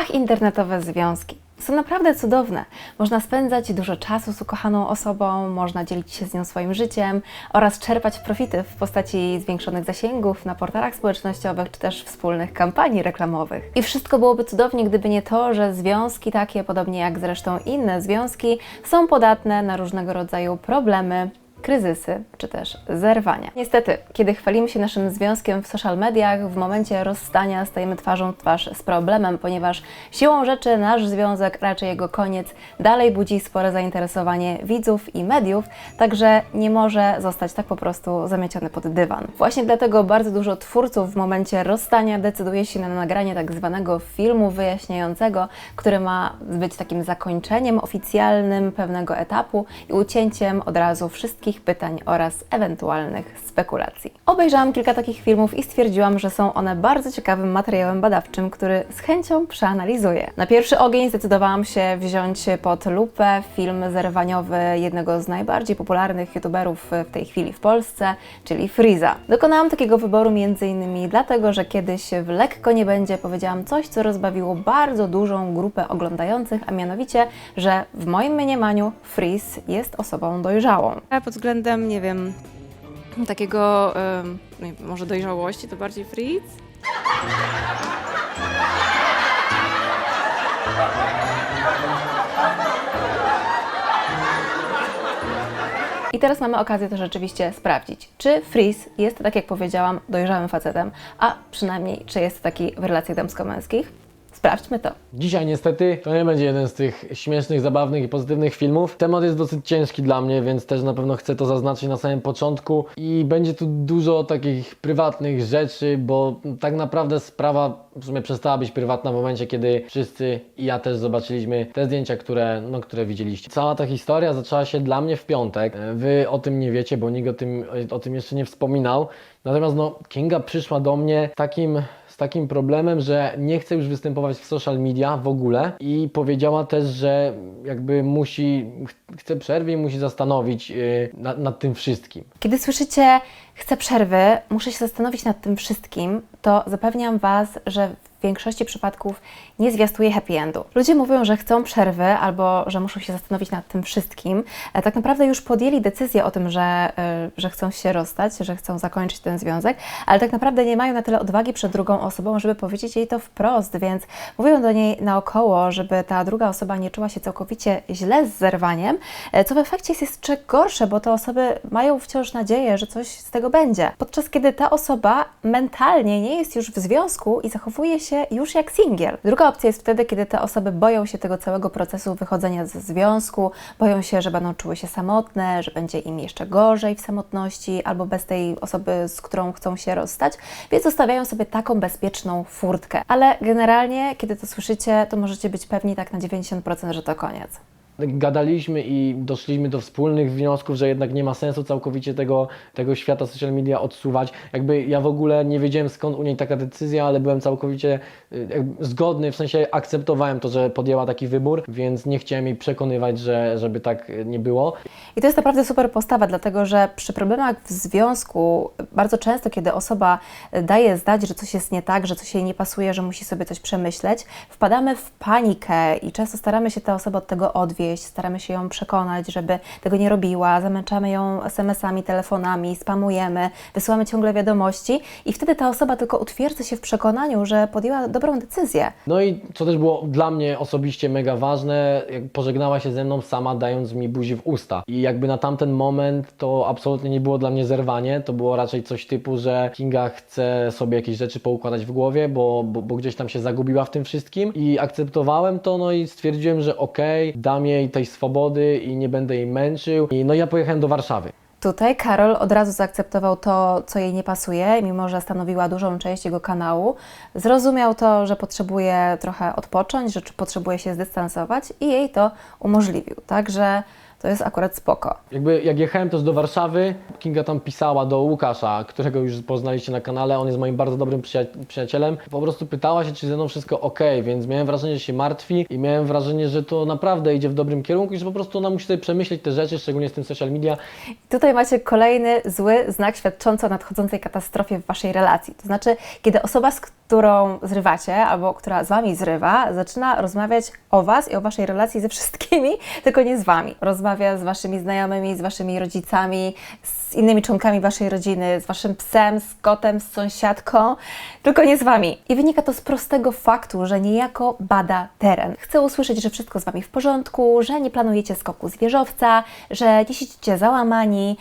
Ach, internetowe związki. Są naprawdę cudowne. Można spędzać dużo czasu z ukochaną osobą, można dzielić się z nią swoim życiem oraz czerpać profity w postaci zwiększonych zasięgów na portalach społecznościowych czy też wspólnych kampanii reklamowych. I wszystko byłoby cudownie, gdyby nie to, że związki takie, podobnie jak zresztą inne związki, są podatne na różnego rodzaju problemy, kryzysy czy też zerwania. Niestety, kiedy chwalimy się naszym związkiem w social mediach, w momencie rozstania stajemy twarzą w twarz z problemem, ponieważ siłą rzeczy nasz związek, raczej jego koniec, dalej budzi spore zainteresowanie widzów i mediów, także nie może zostać tak po prostu zamieciony pod dywan. Właśnie dlatego bardzo dużo twórców w momencie rozstania decyduje się na nagranie tak zwanego filmu wyjaśniającego, który ma być takim zakończeniem oficjalnym pewnego etapu i ucięciem od razu wszystkich pytań oraz ewentualnych spekulacji. Obejrzałam kilka takich filmów i stwierdziłam, że są one bardzo ciekawym materiałem badawczym, który z chęcią przeanalizuję. Na pierwszy ogień zdecydowałam się wziąć pod lupę film zerwaniowy jednego z najbardziej popularnych youtuberów w tej chwili w Polsce, czyli Freeza. Dokonałam takiego wyboru m.in. dlatego, że kiedyś w Lekko Nie Będzie powiedziałam coś, co rozbawiło bardzo dużą grupę oglądających, a mianowicie, że w moim mniemaniu Freeze jest osobą dojrzałą. Pod względem, nie wiem, takiego wiem, może dojrzałości, to bardziej Fritz? I teraz mamy okazję to rzeczywiście sprawdzić, czy Freeze jest, tak jak powiedziałam, dojrzałym facetem, a przynajmniej czy jest taki w relacjach damsko-męskich. Sprawdźmy to. Dzisiaj niestety to nie będzie jeden z tych śmiesznych, zabawnych i pozytywnych filmów. Temat jest dosyć ciężki dla mnie, więc też na pewno chcę to zaznaczyć na samym początku i będzie tu dużo takich prywatnych rzeczy, bo tak naprawdę sprawa w sumie przestała być prywatna w momencie, kiedy wszyscy i ja też zobaczyliśmy te zdjęcia, które, no, które widzieliście. Cała ta historia zaczęła się dla mnie w piątek. Wy o tym nie wiecie, bo nikt o tym, o tym jeszcze nie wspominał. Natomiast no, Kinga przyszła do mnie takim takim problemem, że nie chce już występować w social media w ogóle i powiedziała też, że jakby musi, ch- chce przerwy i musi zastanowić yy, nad, nad tym wszystkim. Kiedy słyszycie, chcę przerwy, muszę się zastanowić nad tym wszystkim, to zapewniam Was, że w większości przypadków nie zwiastuje happy endu. Ludzie mówią, że chcą przerwy albo że muszą się zastanowić nad tym wszystkim. E, Tak naprawdę już podjęli decyzję o tym, że, e, że chcą się rozstać, że chcą zakończyć ten związek, ale tak naprawdę nie mają na tyle odwagi przed drugą osobą, żeby powiedzieć jej to wprost, więc mówią do niej naokoło, żeby ta druga osoba nie czuła się całkowicie źle z zerwaniem, e, co w efekcie jest jeszcze gorsze, bo te osoby mają wciąż nadzieję, że coś z tego będzie. Podczas kiedy ta osoba mentalnie nie jest już w związku i zachowuje się już jak singiel. Druga opcja jest wtedy, kiedy te osoby boją się tego całego procesu wychodzenia ze związku, boją się, że będą czuły się samotne, że będzie im jeszcze gorzej w samotności albo bez tej osoby, z którą chcą się rozstać, więc zostawiają sobie taką bezpieczną furtkę. Ale generalnie, kiedy to słyszycie, to możecie być pewni tak na 90%, że to koniec. Gadaliśmy i doszliśmy do wspólnych wniosków, że jednak nie ma sensu całkowicie tego, tego świata social media odsuwać. Jakby ja w ogóle nie wiedziałem skąd u niej taka decyzja, ale byłem całkowicie zgodny, w sensie akceptowałem to, że podjęła taki wybór, więc nie chciałem jej przekonywać, że, żeby tak nie było. I to jest naprawdę super postawa, dlatego że przy problemach w związku, bardzo często, kiedy osoba daje zdać, że coś jest nie tak, że coś jej nie pasuje, że musi sobie coś przemyśleć, wpadamy w panikę i często staramy się tę osobę od tego odwieść, staramy się ją przekonać, żeby tego nie robiła, zamęczamy ją SMS-ami, telefonami, spamujemy, wysyłamy ciągle wiadomości i wtedy ta osoba tylko utwierdza się w przekonaniu, że podjęła dobrą decyzję. No i co też było dla mnie osobiście mega ważne, jak pożegnała się ze mną sama, dając mi buzi w usta. I jakby na tamten moment to absolutnie nie było dla mnie zerwanie, to było raczej coś typu, że Kinga chce sobie jakieś rzeczy poukładać w głowie, bo, bo, bo gdzieś tam się zagubiła w tym wszystkim i akceptowałem to, no i stwierdziłem, że okej, dam jej tej swobody i nie będę jej męczył. I no ja pojechałem do Warszawy. Tutaj Karol od razu zaakceptował to, co jej nie pasuje, mimo że stanowiła dużą część jego kanału. Zrozumiał to, że potrzebuje trochę odpocząć, że potrzebuje się zdystansować i jej to umożliwił. Także to jest akurat spoko. Jakby jak jechałem też do Warszawy, Kinga tam pisała do Łukasza, którego już poznaliście na kanale, on jest moim bardzo dobrym przyja- przyjacielem. Po prostu pytała się, czy ze mną wszystko ok, więc miałem wrażenie, że się martwi i miałem wrażenie, że to naprawdę idzie w dobrym kierunku i że po prostu ona musi sobie przemyśleć te rzeczy, szczególnie z tym social media. Tutaj macie kolejny zły znak świadczący o nadchodzącej katastrofie w waszej relacji. To znaczy, kiedy osoba, z którą zrywacie, albo która z wami zrywa, zaczyna rozmawiać o was i o waszej relacji ze wszystkimi, tylko nie z wami. Rozmawia z waszymi znajomymi, z waszymi rodzicami, z innymi członkami waszej rodziny, z waszym psem, z kotem, z sąsiadką, tylko nie z wami. I wynika to z prostego faktu, że niejako bada teren. Chce usłyszeć, że wszystko z wami w porządku, że nie planujecie skoku z wieżowca, że nie siedzicie załamani,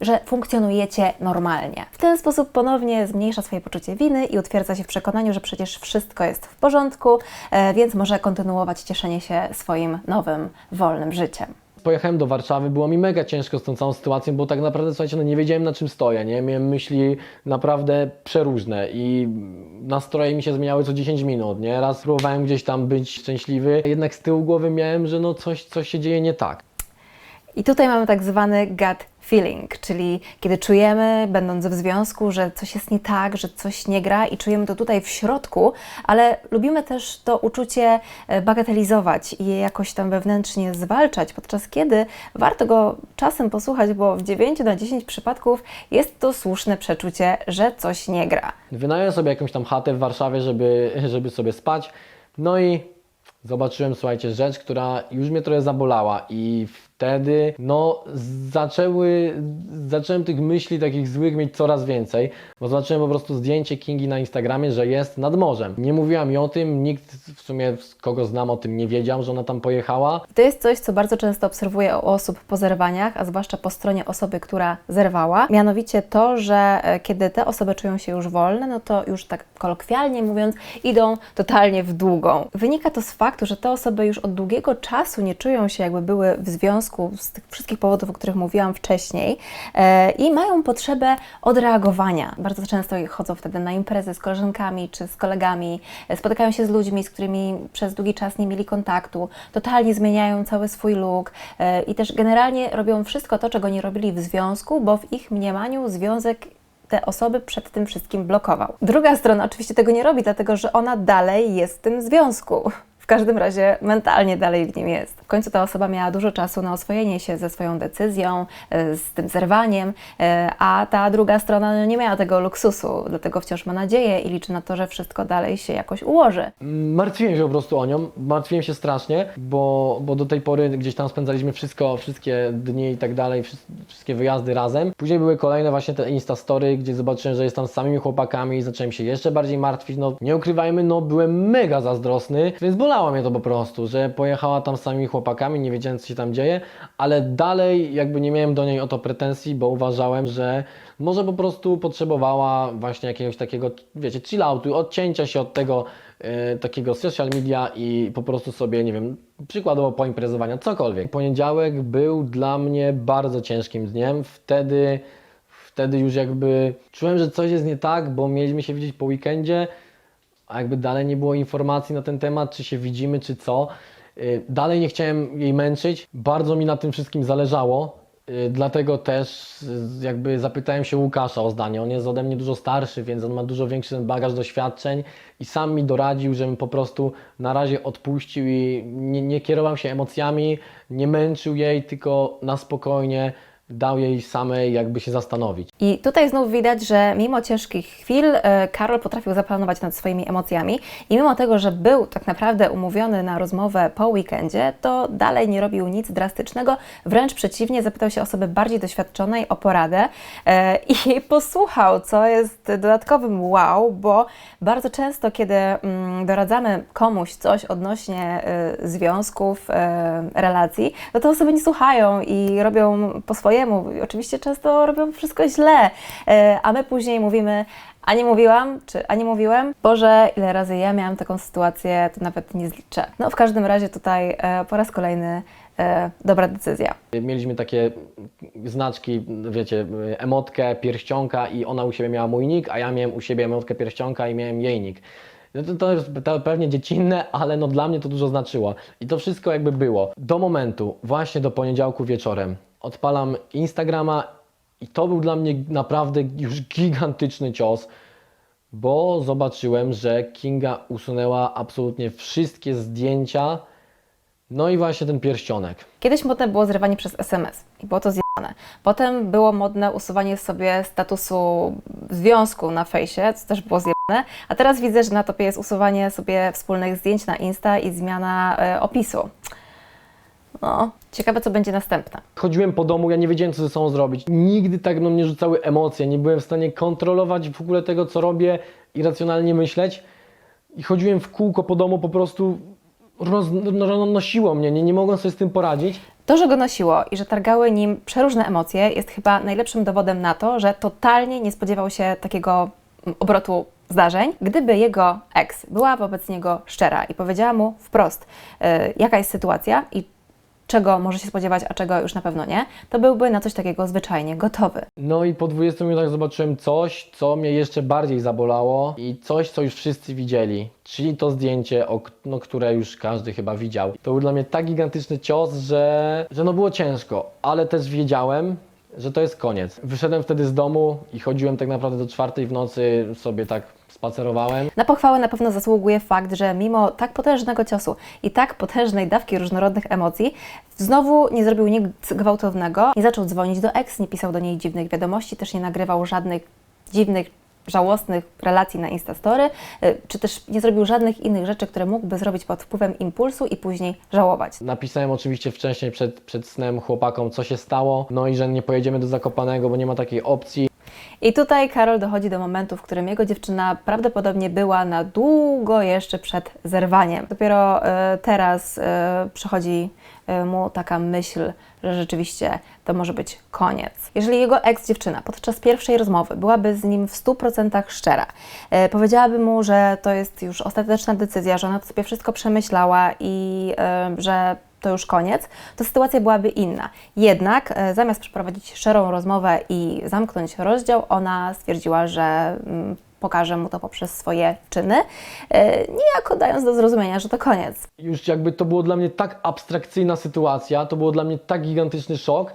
że funkcjonujecie normalnie. W ten sposób ponownie zmniejsza swoje poczucie winy i utwierdza się w przekonaniu, że przecież wszystko jest w porządku, e, więc może kontynuować cieszenie się swoim nowym, wolnym życiem. Pojechałem do Warszawy, było mi mega ciężko z tą całą sytuacją, bo tak naprawdę, słuchajcie, no nie wiedziałem na czym stoję, nie? Miałem myśli naprawdę przeróżne i nastroje mi się zmieniały co 10 minut, nie? Raz próbowałem gdzieś tam być szczęśliwy, jednak z tyłu głowy miałem, że no coś, coś się dzieje nie tak. I tutaj mamy tak zwany gut feeling, czyli kiedy czujemy, będąc w związku, że coś jest nie tak, że coś nie gra i czujemy to tutaj w środku, ale lubimy też to uczucie e, bagatelizować i je jakoś tam wewnętrznie zwalczać, podczas kiedy warto go czasem posłuchać, bo w 9 na 10 przypadków jest to słuszne przeczucie, że coś nie gra. Wynająłem sobie jakąś tam chatę w Warszawie, żeby, żeby sobie spać. No i zobaczyłem, słuchajcie, rzecz, która już mnie trochę zabolała i wtedy, no, zaczęły, zacząłem tych myśli takich złych mieć coraz więcej, bo zobaczyłem po prostu zdjęcie Kingi na Instagramie, że jest nad morzem. Nie mówiła mi o tym, nikt w sumie, kogo znam o tym, nie wiedział, że ona tam pojechała. To jest coś, co bardzo często obserwuję u osób po zerwaniach, a zwłaszcza po stronie osoby, która zerwała. Mianowicie to, że e, kiedy te osoby czują się już wolne, no to już tak kolokwialnie mówiąc, idą totalnie w długą. Wynika to z faktu, że te osoby już od długiego czasu nie czują się, jakby były w związku z tych wszystkich powodów, o których mówiłam wcześniej, e, i mają potrzebę odreagowania. Bardzo często chodzą wtedy na imprezy z koleżankami czy z kolegami, e, spotykają się z ludźmi, z którymi przez długi czas nie mieli kontaktu, totalnie zmieniają cały swój look e, i też generalnie robią wszystko to, czego nie robili w związku, bo w ich mniemaniu związek te osoby przed tym wszystkim blokował. Druga strona oczywiście tego nie robi, dlatego że ona dalej jest w tym związku. Każdym razie mentalnie dalej w nim jest. W końcu ta osoba miała dużo czasu na oswojenie się ze swoją decyzją, e, z tym zerwaniem, e, a ta druga strona no, nie miała tego luksusu, dlatego wciąż ma nadzieję i liczy na to, że wszystko dalej się jakoś ułoży. Martwiłem się po prostu o nią, martwiłem się strasznie, bo, bo do tej pory gdzieś tam spędzaliśmy wszystko, wszystkie dni i tak dalej, wszy- wszystkie wyjazdy razem. Później były kolejne właśnie te Instastory, gdzie zobaczyłem, że jest tam z samymi chłopakami i zacząłem się jeszcze bardziej martwić. No nie ukrywajmy, no byłem mega zazdrosny, więc bolało mnie to po prostu, że pojechała tam z samymi chłopakami, nie wiedziałem co się tam dzieje, ale dalej jakby nie miałem do niej o to pretensji, bo uważałem, że może po prostu potrzebowała właśnie jakiegoś takiego, wiecie, chilloutu, odcięcia się od tego e, takiego social media i po prostu sobie, nie wiem, przykładowo poimprezowania, cokolwiek. Poniedziałek był dla mnie bardzo ciężkim dniem. Wtedy, wtedy już jakby czułem, że coś jest nie tak, bo mieliśmy się widzieć po weekendzie, a jakby dalej nie było informacji na ten temat, czy się widzimy, czy co. Y, Dalej nie chciałem jej męczyć. Bardzo mi na tym wszystkim zależało. y, Dlatego też y, jakby zapytałem się Łukasza o zdanie. On jest ode mnie dużo starszy, więc on ma dużo większy bagaż doświadczeń i sam mi doradził, żebym po prostu na razie odpuścił i nie, nie kierował się emocjami, nie męczył jej, tylko na spokojnie dał jej samej jakby się zastanowić. I tutaj znów widać, że mimo ciężkich chwil e, Karol potrafił zaplanować nad swoimi emocjami i mimo tego, że był tak naprawdę umówiony na rozmowę po weekendzie, to dalej nie robił nic drastycznego, wręcz przeciwnie, zapytał się osoby bardziej doświadczonej o poradę e, i posłuchał, co jest dodatkowym wow, bo bardzo często, kiedy mm, doradzamy komuś coś odnośnie e, związków, relacji, no to osoby nie słuchają i robią po swojemu. Oczywiście często robią wszystko źle, e, a my później mówimy, a nie mówiłam, czy a nie mówiłem? Boże, ile razy ja miałam taką sytuację, to nawet nie zliczę. No w każdym razie tutaj e, po raz kolejny e, dobra decyzja. Mieliśmy takie znaczki, wiecie, emotkę, pierścionka i ona u siebie miała mój nick, a ja miałem u siebie emotkę pierścionka i miałem jej nick. No to, to jest pe- pewnie dziecinne, ale no dla mnie to dużo znaczyło. I to wszystko jakby było. Do momentu, właśnie do poniedziałku wieczorem, odpalam Instagrama i to był dla mnie naprawdę już gigantyczny cios, bo zobaczyłem, że Kinga usunęła absolutnie wszystkie zdjęcia, no i właśnie ten pierścionek. Kiedyś modne było zrywanie przez SMS i było to zjebane. Potem było modne usuwanie sobie statusu związku na fejsie, co też było zjebane. A teraz widzę, że na topie jest usuwanie sobie wspólnych zdjęć na Insta i zmiana e, opisu. No, ciekawe co będzie następne. Chodziłem po domu, ja nie wiedziałem, co ze sobą zrobić. Nigdy tak na mnie rzucały emocje, nie byłem w stanie kontrolować w ogóle tego, co robię i racjonalnie myśleć. I chodziłem w kółko po domu, po prostu roz, no, nosiło mnie, nie, nie mogłem sobie z tym poradzić. To, że go nosiło i że targały nim przeróżne emocje, jest chyba najlepszym dowodem na to, że totalnie nie spodziewał się takiego mm, obrotu zdarzeń. Gdyby jego ex była wobec niego szczera i powiedziała mu wprost, yy, jaka jest sytuacja i czego może się spodziewać, a czego już na pewno nie, to byłby na coś takiego zwyczajnie gotowy. No i po 20 minutach zobaczyłem coś, co mnie jeszcze bardziej zabolało i coś, co już wszyscy widzieli. Czyli to zdjęcie, o, no, które już każdy chyba widział. To był dla mnie tak gigantyczny cios, że, że no było ciężko, ale też wiedziałem, że to jest koniec. Wyszedłem wtedy z domu i chodziłem tak naprawdę do czwartej w nocy, sobie tak spacerowałem. Na pochwałę na pewno zasługuje fakt, że mimo tak potężnego ciosu i tak potężnej dawki różnorodnych emocji, znowu nie zrobił nic gwałtownego, nie zaczął dzwonić do ex, nie pisał do niej dziwnych wiadomości, też nie nagrywał żadnych dziwnych, żałosnych relacji na Instastory, y, czy też nie zrobił żadnych innych rzeczy, które mógłby zrobić pod wpływem impulsu i później żałować. Napisałem oczywiście wcześniej przed, przed snem chłopakom, co się stało, no i że nie pojedziemy do Zakopanego, bo nie ma takiej opcji. I tutaj Karol dochodzi do momentu, w którym jego dziewczyna prawdopodobnie była na długo jeszcze przed zerwaniem. Dopiero e, teraz e, przychodzi e, mu taka myśl, że rzeczywiście to może być koniec. Jeżeli jego ex-dziewczyna podczas pierwszej rozmowy byłaby z nim w 100% szczera, powiedziałaby mu, że to jest już ostateczna decyzja, że ona to sobie wszystko przemyślała i że to już koniec, to sytuacja byłaby inna. Jednak e, zamiast przeprowadzić szczerą rozmowę i zamknąć rozdział, ona stwierdziła, że mm, pokaże mu to poprzez swoje czyny, e, niejako dając do zrozumienia, że to koniec. już jakby to było dla mnie tak abstrakcyjna sytuacja, to było dla mnie tak gigantyczny szok,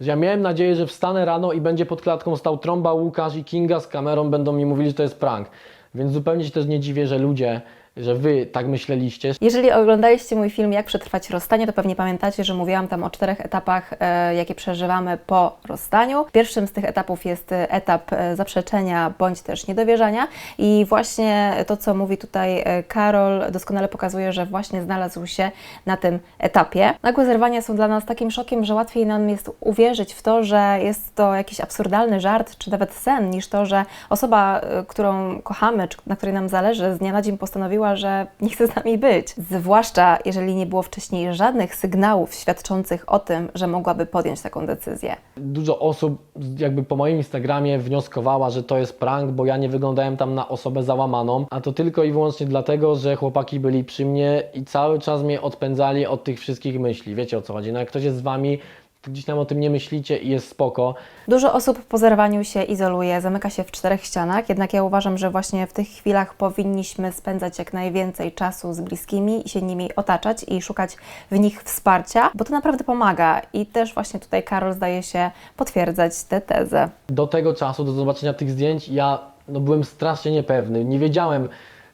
że ja miałem nadzieję, że wstanę rano i będzie pod klatką stał Trąba, Łukasz i Kinga z kamerą, będą mi mówili, że to jest prank. Więc zupełnie się też nie dziwię, że ludzie, że wy tak myśleliście. Jeżeli oglądaliście mój film Jak przetrwać rozstanie, to pewnie pamiętacie, że mówiłam tam o czterech etapach, e, jakie przeżywamy po rozstaniu. Pierwszym z tych etapów jest e, etap e, zaprzeczenia bądź też niedowierzania i właśnie to, co mówi tutaj Karol, doskonale pokazuje, że właśnie znalazł się na tym etapie. Nagłe zerwania są dla nas takim szokiem, że łatwiej nam jest uwierzyć w to, że jest to jakiś absurdalny żart, czy nawet sen, niż to, że osoba, którą kochamy, czy na której nam zależy, z dnia na dzień postanowiła, że nie chce z nami być. Zwłaszcza jeżeli nie było wcześniej żadnych sygnałów świadczących o tym, że mogłaby podjąć taką decyzję. Dużo osób jakby po moim Instagramie wnioskowała, że to jest prank, bo ja nie wyglądałem tam na osobę załamaną, a to tylko i wyłącznie dlatego, że chłopaki byli przy mnie i cały czas mnie odpędzali od tych wszystkich myśli. Wiecie o co chodzi? No jak ktoś jest z wami, gdzieś tam o tym nie myślicie i jest spoko. Dużo osób po zerwaniu się izoluje, zamyka się w czterech ścianach, jednak ja uważam, że właśnie w tych chwilach powinniśmy spędzać jak najwięcej czasu z bliskimi i się nimi otaczać i szukać w nich wsparcia, bo to naprawdę pomaga. I też właśnie tutaj Karol zdaje się potwierdzać tę tezę. do tego czasu, do zobaczenia tych zdjęć, ja no, byłem strasznie niepewny. Nie wiedziałem,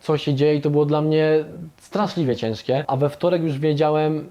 co się dzieje i to było dla mnie straszliwie ciężkie. A we wtorek już wiedziałem,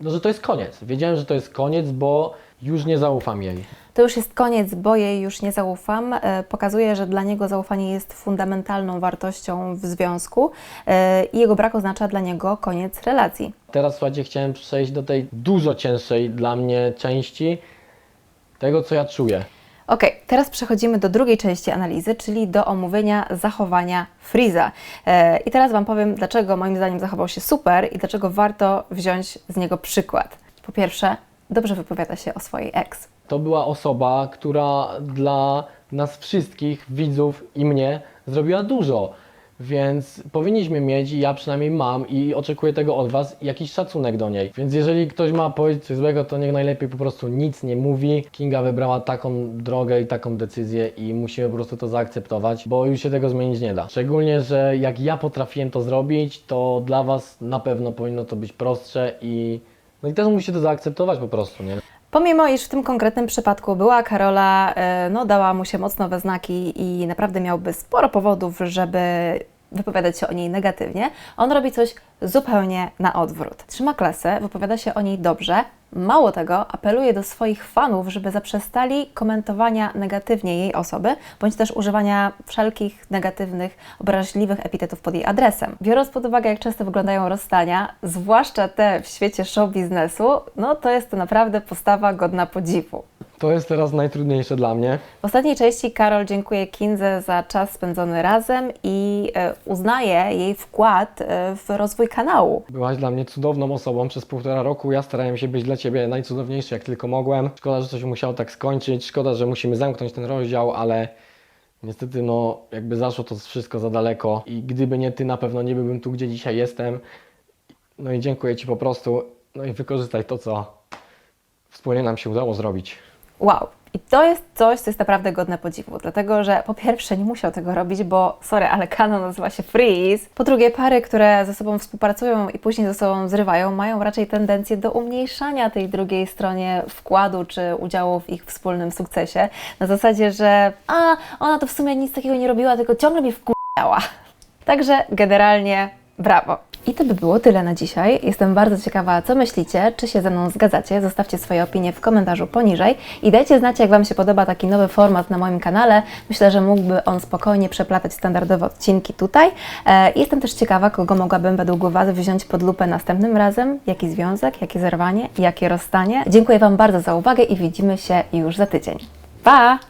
no, że to jest koniec. Wiedziałem, że to jest koniec, bo już nie zaufam jej. To już jest koniec, bo jej już nie zaufam. E, Pokazuje, że dla niego zaufanie jest fundamentalną wartością w związku e, i jego brak oznacza dla niego koniec relacji. Teraz, słuchajcie, chciałem przejść do tej dużo cięższej dla mnie części tego, co ja czuję. Ok, teraz przechodzimy do drugiej części analizy, czyli do omówienia zachowania Freeza. E, I teraz Wam powiem, dlaczego moim zdaniem zachował się super i dlaczego warto wziąć z niego przykład. Po pierwsze, dobrze wypowiada się o swojej ex. To była osoba, która dla nas wszystkich, widzów i mnie, zrobiła dużo. Więc powinniśmy mieć, i ja przynajmniej mam i oczekuję tego od Was, jakiś szacunek do niej. Więc jeżeli ktoś ma powiedzieć coś złego, to niech najlepiej po prostu nic nie mówi. Kinga wybrała taką drogę i taką decyzję i musimy po prostu to zaakceptować, bo już się tego zmienić nie da. Szczególnie, że jak ja potrafiłem to zrobić, to dla Was na pewno powinno to być prostsze i no i też musicie to zaakceptować po prostu, nie? Pomimo, iż w tym konkretnym przypadku była Karola, e, no dała mu się mocno we znaki i naprawdę miałby sporo powodów, żeby wypowiadać się o niej negatywnie, on robi coś zupełnie na odwrót. Trzyma klasę, wypowiada się o niej dobrze, mało tego, apeluje do swoich fanów, żeby zaprzestali komentowania negatywnie jej osoby, bądź też używania wszelkich negatywnych, obraźliwych epitetów pod jej adresem. Biorąc pod uwagę, jak często wyglądają rozstania, zwłaszcza te w świecie show biznesu, no to jest to naprawdę postawa godna podziwu. To jest teraz najtrudniejsze dla mnie. W ostatniej części Karol dziękuję Kindze za czas spędzony razem i e, uznaje jej wkład e, w rozwój kanału. Byłaś dla mnie cudowną osobą przez półtora roku. Ja starałem się być dla Ciebie najcudowniejszy, jak tylko mogłem. Szkoda, że się musiało tak skończyć. Szkoda, że musimy zamknąć ten rozdział, ale niestety, no, jakby zaszło to wszystko za daleko. I gdyby nie Ty, na pewno nie byłbym tu, gdzie dzisiaj jestem. No i dziękuję Ci po prostu. No i wykorzystaj to, co wspólnie nam się udało zrobić. Wow. I to jest coś, co jest naprawdę godne podziwu, dlatego że po pierwsze nie musiał tego robić, bo sorry, ale kanon nazywa się Freeze. Po drugie, pary, które ze sobą współpracują i później ze sobą zrywają, mają raczej tendencję do umniejszania tej drugiej stronie wkładu czy udziału w ich wspólnym sukcesie. Na zasadzie, że a, ona to w sumie nic takiego nie robiła, tylko ciągle mnie wkurwiała. Także generalnie brawo. I to by było tyle na dzisiaj. Jestem bardzo ciekawa, co myślicie, czy się ze mną zgadzacie. Zostawcie swoje opinie w komentarzu poniżej i dajcie znać, jak Wam się podoba taki nowy format na moim kanale. Myślę, że mógłby on spokojnie przeplatać standardowe odcinki tutaj. E, jestem też ciekawa, kogo mogłabym według Was wziąć pod lupę następnym razem. Jaki związek, jakie zerwanie, jakie rozstanie. Dziękuję Wam bardzo za uwagę i widzimy się już za tydzień. Pa!